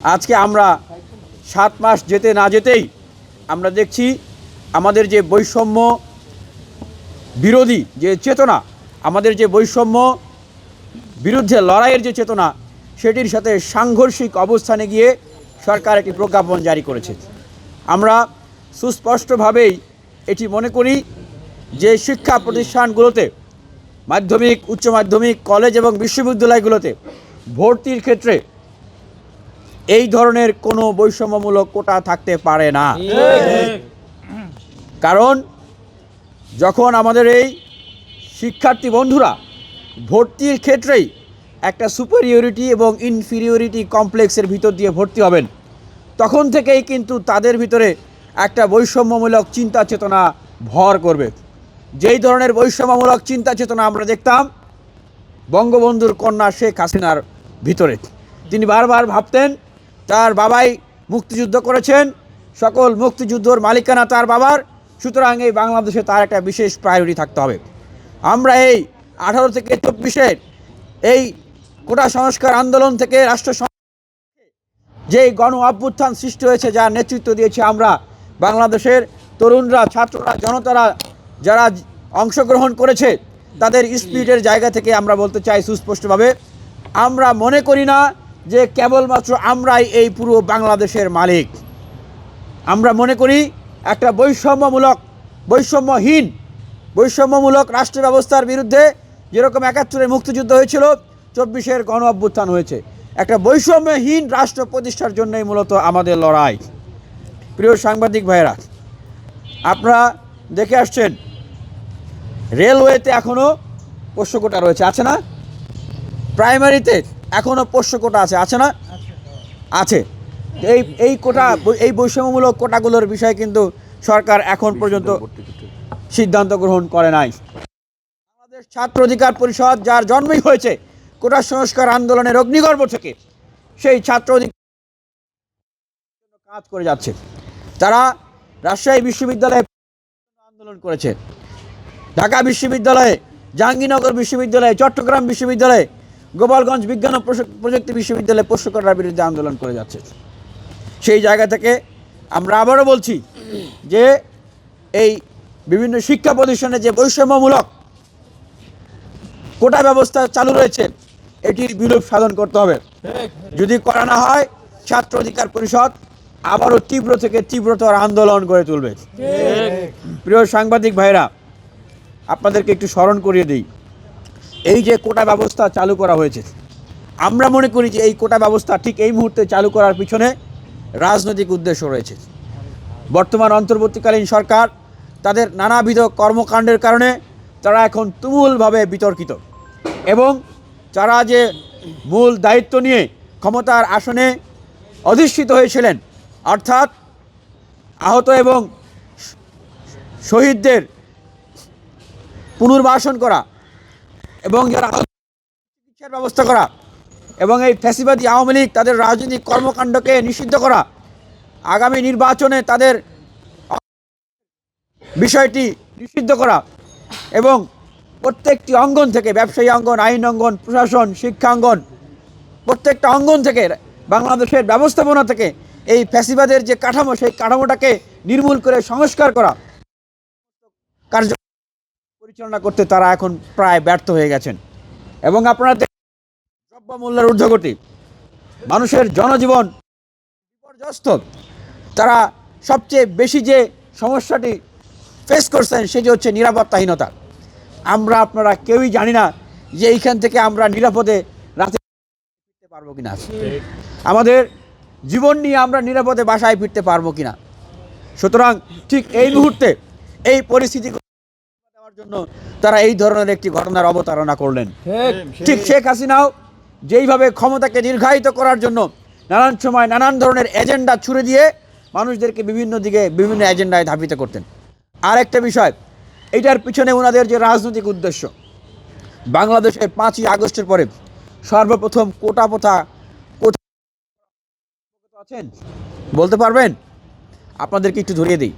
আজকে আমরা সাত মাস যেতে না যেতেই আমরা দেখছি আমাদের যে বৈষম্য বিরোধী যে চেতনা, আমাদের যে বৈষম্য বিরুদ্ধে লড়াইয়ের যে চেতনা, সেটির সাথে সাংঘর্ষিক অবস্থানে গিয়ে সরকার একটি প্রজ্ঞাপন জারি করেছে। আমরা সুস্পষ্টভাবেই এটি মনে করি যে শিক্ষা প্রতিষ্ঠানগুলোতে, মাধ্যমিক, উচ্চ মাধ্যমিক, কলেজ এবং বিশ্ববিদ্যালয়গুলোতে ভর্তির ক্ষেত্রে এই ধরনের কোনো বৈষম্যমূলক কোটা থাকতে পারে না। কারণ যখন আমাদের এই শিক্ষার্থী বন্ধুরা ভর্তির ক্ষেত্রেই একটা সুপেরিয়রিটি এবং ইনফিরিয়রিটি কমপ্লেক্সের ভিতর দিয়ে ভর্তি হবেন, তখন থেকেই কিন্তু তাদের ভিতরে একটা বৈষম্যমূলক চিন্তা চেতনা ভর করবে। যেই ধরনের বৈষম্যমূলক চিন্তা চেতনা আমরা দেখতাম বঙ্গবন্ধুর কন্যা শেখ হাসিনার ভিতরে, তিনি বারবার ভাবতেন তার বাবাই মুক্তিযুদ্ধ করেছেন। সকল মুক্তিযুদ্ধর মালিকানা তার বাবার। সুতরাং এই বাংলাদেশে তার একটা বিশেষ প্রায়োরিটি থাকতে হবে। আমরা এই আঠারো থেকে চব্বিশের এই কোটা সংস্কার আন্দোলন থেকে রাষ্ট্র সং- যে গণ অভ্যুত্থান সৃষ্টি হয়েছে, যার নেতৃত্ব দিয়েছে আমরা বাংলাদেশের তরুণরা, ছাত্ররা, জনতারা যারা অংশগ্রহণ করেছে, তাদের স্পিরিটের জায়গা থেকে আমরা বলতে চাই সুস্পষ্টভাবে। আমরা মনে করি না যে কেবলমাত্র আমরাই এই পুরো বাংলাদেশের মালিক। আমরা মনে করি একটা বৈষম্যমূলক, বৈষম্যহীন, বৈষম্যমূলক রাষ্ট্র ব্যবস্থার বিরুদ্ধে যেরকম একাত্তরে মুক্তিযুদ্ধ হয়েছিল, চব্বিশের গণ অভ্যুত্থান হয়েছে। একটা বৈষম্যহীন রাষ্ট্র প্রতিষ্ঠার জন্যই মূলত আমাদের লড়াই। প্রিয় সাংবাদিক ভাইয়েরা, আপনারা দেখে আসছেন, রেলওয়েতে এখনও পোষ্যকোটা রয়েছে। আছে না? প্রাইমারিতে এখনও পোষ্যকোটা আছে আছে না? আছে। এই এই কোটা এই বৈষম্যমূলক কোটাগুলোর বিষয়ে কিন্তু সরকার এখন পর্যন্ত সিদ্ধান্ত গ্রহণ করে নাই। বাংলাদেশ ছাত্র অধিকার পরিষদ যার জন্মই হয়েছে কোটা সংস্কার আন্দোলনের অগ্নিগর্ভ থেকে সেই ছাত্র অধিকার কাজ করে যাচ্ছে। তারা রাজশাহী বিশ্ববিদ্যালয়ে আন্দোলন করেছে ঢাকা বিশ্ববিদ্যালয়ে জাহাঙ্গীরনগর বিশ্ববিদ্যালয়ে চট্টগ্রাম বিশ্ববিদ্যালয়ে গোপালগঞ্জ বিজ্ঞান ও প্রযুক্তি বিশ্ববিদ্যালয়ে পোষ্যকরার বিরুদ্ধে আন্দোলন করে যাচ্ছে। সেই জায়গা থেকে আমরা আবারও বলছি যে এই বিভিন্ন শিক্ষা প্রতিষ্ঠানে যে বৈষম্যমূলক কোটা ব্যবস্থা চালু রয়েছে এটির বিলোপ সাধন করতে হবে। যদি করা না হয়, ছাত্র অধিকার পরিষদ আবারও তীব্র থেকে তীব্রতর আন্দোলন গড়ে তুলবে। প্রিয় সাংবাদিক ভাইরা, আপনাদেরকে একটু স্মরণ করিয়ে দিই। এই যে কোটা ব্যবস্থা চালু করা হয়েছে, আমরা মনে করি যে এই কোটা ব্যবস্থা ঠিক এই মুহূর্তে চালু করার পিছনে রাজনৈতিক উদ্দেশ্য রয়েছে। বর্তমান অন্তর্বর্তীকালীন সরকার তাদের নানাবিধ কর্মকাণ্ডের কারণে তারা এখন তুমুলভাবে বিতর্কিত এবং তারা যে মূল দায়িত্ব নিয়ে ক্ষমতার আসনে অধিষ্ঠিত হয়েছিলেন, অর্থাৎ আহত এবং শহীদদের পুনর্বাসন করা এবং যারা চিকিৎসার ব্যবস্থা করা এবং এই ফ্যাসিবাদী আওয়ামী লীগ তাদের রাজনৈতিক কর্মকাণ্ডকে নিষিদ্ধ করা, আগামী নির্বাচনে তাদের বিষয়টি নিষিদ্ধ করা এবং প্রত্যেকটি অঙ্গন থেকে, ব্যবসায়ী অঙ্গন, আইন অঙ্গন, প্রশাসন শিক্ষাঙ্গন প্রত্যেকটা অঙ্গন থেকে, বাংলাদেশের ব্যবস্থাপনা থেকে এই ফ্যাসিবাদের যে কাঠামো, সেই কাঠামোটাকে নির্মূল করে সংস্কার করা কার্য পরিচালনা করতে তারা এখন প্রায় ব্যর্থ হয়ে গেছেন। এবং আপনারা দেখেন, দ্রব্যমূল্যের ঊর্ধ্বগতি মানুষের জনজীবন বিপর্যস্ত তারা সবচেয়ে বেশি যে সমস্যাটি ফেস করছেন সেটি হচ্ছে নিরাপত্তাহীনতা। আমরা আপনারা কেউই জানি না যে এইখান থেকে আমরা নিরাপদে রাতে ফিরতে পারব কিনা। আমাদের জীবন নিয়ে আমরা নিরাপদে বাসায় ফিরতে পারব কিনা। সুতরাং ঠিক এই মুহূর্তে এই পরিস্থিতি জন্য তারা এই ধরনের একটি ঘটনার অবতারণা করলেন। ঠিক। শেখ হাসিনাও যেইভাবে ক্ষমতাকে দীর্ঘায়িত করার জন্য নানান সময় নানান ধরনের এজেন্ডা ছুড়ে দিয়ে মানুষদেরকে বিভিন্ন দিকে বিভিন্ন এজেন্ডায় ধাবিত করতেন। আরেকটা বিষয় এটার পিছনে ওনাদের যে রাজনৈতিক উদ্দেশ্য বাংলাদেশের পাঁচই আগস্টের পরে সর্বপ্রথম কোটা প্রথা আছেন? বলতে পারবেন? আপনাদেরকে একটু ধরিয়ে দিই।